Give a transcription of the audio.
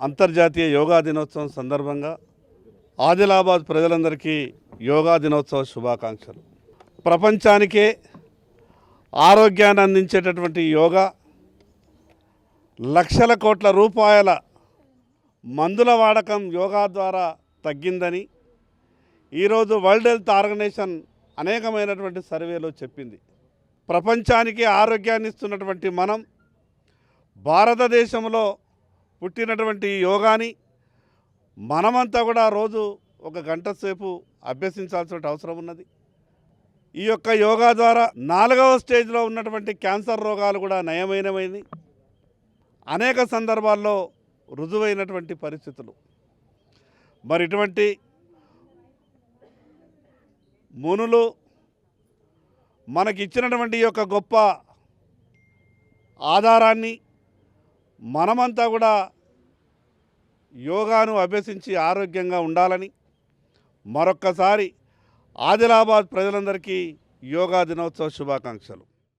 అంతర్జాతీయ యోగా దినోత్సవం సందర్భంగా ఆదిలాబాద్ ప్రజలందరికీ యోగా దినోత్సవ శుభాకాంక్షలు. ప్రపంచానికే ఆరోగ్యాన్ని అందించేటటువంటి యోగా లక్షల కోట్ల రూపాయల మందుల వాడకం యోగా ద్వారా తగ్గిందని ఈరోజు వరల్డ్ హెల్త్ ఆర్గనైజేషన్ అనేకమైనటువంటి సర్వేలో చెప్పింది. ప్రపంచానికి ఆరోగ్యాన్ని ఇస్తున్నటువంటి మనం భారతదేశంలో పుట్టినటువంటి యోగాని మనమంతా కూడా రోజు ఒక గంట సేపు అభ్యసించాల్సిన అవసరం ఉన్నది. ఈ యొక్క యోగా ద్వారా నాలుగవ స్టేజ్లో ఉన్నటువంటి క్యాన్సర్ రోగాలు కూడా నయమైనవైంది అనేక సందర్భాల్లో రుజువైనటువంటి పరిస్థితులు. మరి ఇటువంటి మునులు మనకి ఇచ్చినటువంటి ఈ యొక్క గొప్ప ఆధారాన్ని మనమంతా కూడా యోగాను అభ్యసించి ఆరోగ్యంగా ఉండాలని మరొక్కసారి ఆదిలాబాద్ ప్రజలందరికీ యోగా దినోత్సవ శుభాకాంక్షలు.